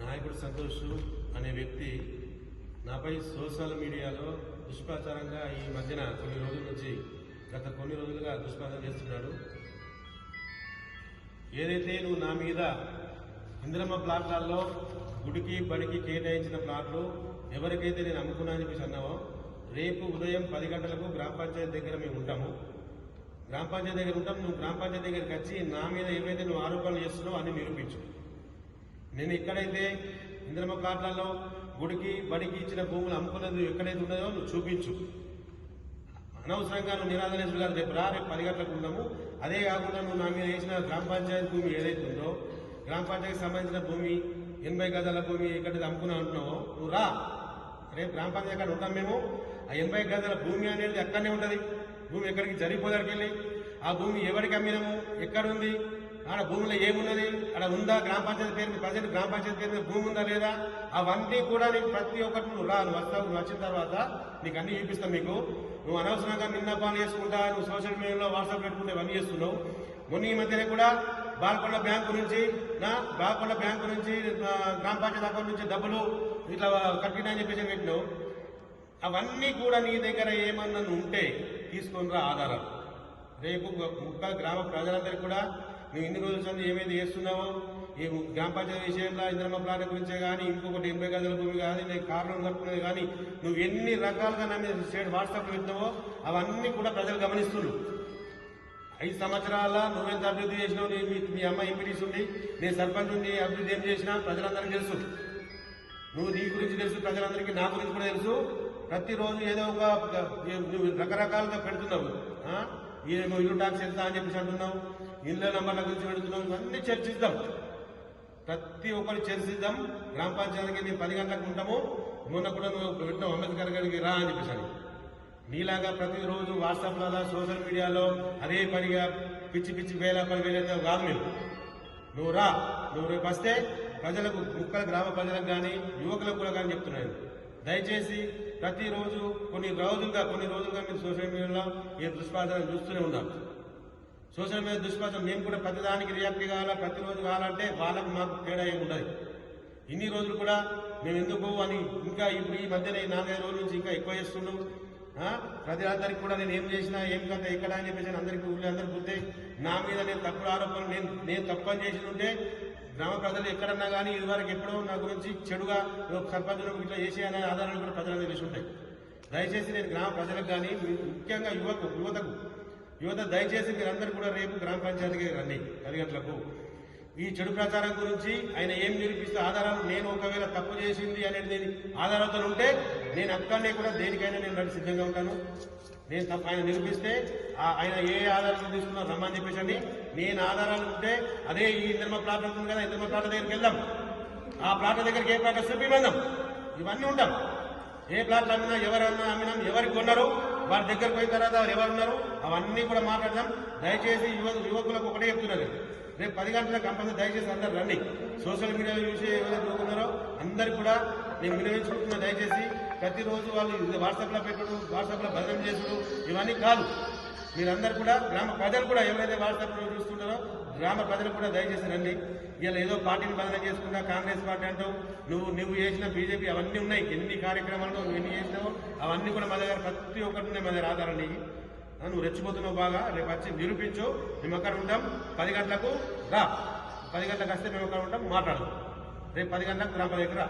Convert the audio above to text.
నాయకుడు సంతోష్ అనే వ్యక్తి నాపై సోషల్ మీడియాలో దుష్ప్రచారంగా ఈ మధ్యన కొన్ని రోజుల నుంచి గత కొన్ని రోజులుగా దుష్ప్రచారం చేస్తున్నాడు. ఏదైతే నువ్వు నా మీద ఇంద్రమ్మ ప్లాట్లలో గుడికి బడికి కేటాయించిన ప్లాట్లు ఎవరికైతే నేను అమ్ముకున్నా అని చెప్పేసి అన్నావో రేపు ఉదయం పది గంటలకు గ్రామ పంచాయతీ దగ్గర మేము ఉంటాము. గ్రామ పంచాయతీ దగ్గర ఉంటాం నువ్వు గ్రామ పంచాయతీ దగ్గరికి వచ్చి నా మీద ఏవైతే నువ్వు ఆరోపణలు చేస్తున్నావో అని నిరూపించు. నేను ఎక్కడైతే ఇంద్రమ ప్లాట్లలో గుడికి బడికి ఇచ్చిన భూములు అమ్ముకునేది ఎక్కడైతే ఉన్నదో నువ్వు చూపించు. అనవసరంగా నువ్వు నిరాధనేశ్వరు గారు రేపు రా రేపు పది గంటలకు ఉన్నాము. అదే కాకుండా నువ్వు నా మీద వేసిన గ్రామ పంచాయతీ భూమి ఏదైతే ఉందో గ్రామ పంచాయతీకి సంబంధించిన భూమి ఎనభై గదాల భూమి ఎక్కడైతే అమ్ముకున్నావు అంటున్నావో నువ్వు రా. రేపు గ్రామ పంచాయతీ అక్కడ ఉంటాం మేము. ఆ ఎనభై గదాల భూమి అనేది అక్కడనే ఉంటుంది. భూమి ఎక్కడికి జరిగిపోదానికి వెళ్ళి ఆ భూమి ఎవరికి అమ్మినాము? ఎక్కడుంది? ఆడ భూమిలో ఏమున్నది? ఆడ ఉందా గ్రామ పంచాయతీ పేరు మీద ప్రజెంట్ గ్రామ పంచాయతీ పేరు మీద భూమి ఉందా లేదా? అవన్నీ కూడా నీకు ప్రతి ఒక్కటి నువ్వు రా నువ్వు వస్తావు నువ్వు వచ్చిన తర్వాత నీకు అన్ని చూపిస్తాం మీకు. నువ్వు అనవసరంగా నిన్న చేసుకుంటా నువ్వు సోషల్ మీడియాలో వాట్సాప్ పెట్టుకుంటే ఇవన్నీ చేస్తున్నావు. మొన్న ఈ మధ్యనే కూడా బాల్కొండ బ్యాంకు నుంచి నా బాల్కొండ బ్యాంకు నుంచి గ్రామ పంచాయతీ అకౌంట్ నుంచి డబ్బులు ఇట్లా కట్టినా అని చెప్పేసి పెట్టినావు. అవన్నీ కూడా నీ దగ్గర ఏమన్నా ఉంటే తీసుకొని రా ఆధారాలు. రేపు ముక్క గ్రామ ప్రజలందరికీ కూడా నువ్వు ఇన్ని రోజుల సంది ఏమైతే చేస్తున్నావో? ఈ గ్రామ పంచాయతీ విషయంలో ఇంద్రమ్మ ప్లాట్ గురించే కానీ ఇంకొకటి ఎనభై గదుల భూమి కానీ నేను కారణం కట్టుకునేది కానీ నువ్వు ఎన్ని రకాలుగా నా మీద స్టేట్ వాట్సాప్లో పెట్టినావో అవన్నీ కూడా ప్రజలు గమనిస్తున్నారు. ఐదు సంవత్సరాల నువ్వెంత అభివృద్ధి చేసినావు? నేను మీ- మీ అమ్మ ఎంపీటీస్ ఉండి నేను సర్పంచ్ ఉండి అభివృద్ధి ఏం చేసినా ప్రజలందరికీ తెలుసు. నువ్వు నీ గురించి తెలుసు ప్రజలందరికీ నా గురించి కూడా తెలుసు. ప్రతిరోజు ఏదో ఒక రకరకాలుగా పెడుతున్నావు. ఏమో ఇల్లు ట్యాక్స్ ఎంత అని చెప్పేసి అంటున్నావు. ఇళ్ళ నంబర్ల గురించి పెడుతున్నావు. అన్ని చర్చిద్దాం. ప్రతి ఒక్కరు చర్చిద్దాం. గ్రామ పంచాయతీకి మేము పది గంటలకు ఉంటాము. మొన్న కూడా నువ్వు పెట్టినావు అంబేద్కర్ గారికి రా అని చెప్పేసి నీలాగా ప్రతిరోజు వాట్సాప్లలో సోషల్ మీడియాలో అదే పనిగా పిచ్చి పిచ్చి వేల పని వేల కాదు మేము. నువ్వు రా. నువ్వు రేపు వస్తే ప్రజలకు ముక్కల గ్రామ ప్రజలకు కానీ యువకులకు కూడా కానీ చెప్తున్నాను. దయచేసి ప్రతిరోజు కొన్ని రోజులుగా కొన్ని రోజులుగా మీరు సోషల్ మీడియాలో ఈ దుష్ప్రచారం చూస్తూనే ఉన్నారు సోషల్ మీడియా దుష్ప్రచారం మేము కూడా ప్రతిదానికి రియాక్ట్ కావాలా ప్రతిరోజు కావాలంటే వాళ్ళకు మాకు తేడా ఏమి ఉండదు. ఇన్ని రోజులు కూడా మేము ఎందుకు అని ఇంకా ఇప్పుడు ఈ మధ్యన నాలుగైదు రోజుల నుంచి ఇంకా ఎక్కువ చేస్తున్నాం ప్రతి అందరికి కూడా నేను ఏం చేసినా ఏం కథ ఎక్కడ అని చెప్పేసి అందరికీ ఊళ్ళో అందరికీ గుర్తే నా మీద నేను తప్పుడు ఆరోపణలు నేను నేను తప్పని చేసి ఉంటే గ్రామ ప్రజలు ఎక్కడన్నా కానీ ఇదివరకు ఎప్పుడో నా గురించి చెడుగా సర్పంచులకు ఇట్లా చేసి అనే ఆధారాలు కూడా ప్రజలందరూ తెలిసి ఉంటాయి దయచేసి నేను గ్రామ ప్రజలకు కానీ ముఖ్యంగా యువకు యువతకు యువత దయచేసి మీరందరూ కూడా రేపు గ్రామ పంచాయతీకి రండి. పది గంటలకు. ఈ చెడు ప్రచారం గురించి ఆయన ఏం నిరూపిస్తే ఆధారాలు నేను ఒకవేళ తప్పు చేసింది అనేది నేను ఆధారాలతో ఉంటే నేను అక్కడనే కూడా దేనికైనా నేను రెండు సిద్ధంగా ఉంటాను. నేను తప్ప ఆయన నిరూపిస్తే ఆ- ఆయన ఏ ఆధారాలు తీసుకున్నా రమ్మని చెప్పేసండి నేను ఆధారాలు ఉంటే అదే ఈ ఇంద్రమ ప్లాట్ ఉంటుంది కదా ఇంద్రమ ప్లాట్ దగ్గరికి వెళ్దాం. ఆ ప్లాట్ దగ్గరికి ఏ ప్లాట్ చూపిమందాం ఇవన్నీ ఉంటాం. ఏ ప్లాట్లు అమ్మినా ఎవరన్నా అమ్మినాం ఎవరికి కొన్నారు? వారి దగ్గరకు పోయిన తర్వాత వారు ఎవరున్నారు? అవన్నీ కూడా మాట్లాడదాం. దయచేసి యువ యువకులకు ఒకటే చెప్తున్నారు రేపు పది గంటలకు కంపల్సరీ దయచేసి అందరు రండి. సోషల్ మీడియాలో చూసి ఎవరైతే దూకున్నారో అందరు కూడా నేను వినియోగించుకుంటున్నా దయచేసి ప్రతిరోజు వాళ్ళు వాట్సాప్లో పెట్టడు వాట్సాప్లో భద్రం చేసుడు ఇవన్నీ కాదు. మీరందరూ కూడా గ్రామ ప్రజలు కూడా ఎవరైతే వాట్సాప్లో చూస్తుంటారో గ్రామ ప్రజలు కూడా దయచేసి రండి. ఇలా ఏదో పార్టీని బదనం చేసుకున్నా కాంగ్రెస్ పార్టీ అంటావు నువ్వు నువ్వు చేసిన బీజేపీ అవన్నీ ఉన్నాయి. ఎన్ని కార్యక్రమాలు నువ్వు ఎన్ని చేసినావో అవన్నీ కూడా మా దగ్గర ప్రతి ఒక్కటి ఉన్నాయి మా దగ్గర ఆధారం నువ్వు రెచ్చిపోతున్నావు బాగా రేపు వచ్చి నిరూపించు మేము అక్కడ ఉంటాం పది గంటలకు రా. పది గంటలకు వస్తే మేము అక్కడ ఉంటాం మాట్లాడదాం రేపు పది గంటలకు గ్రామ దగ్గర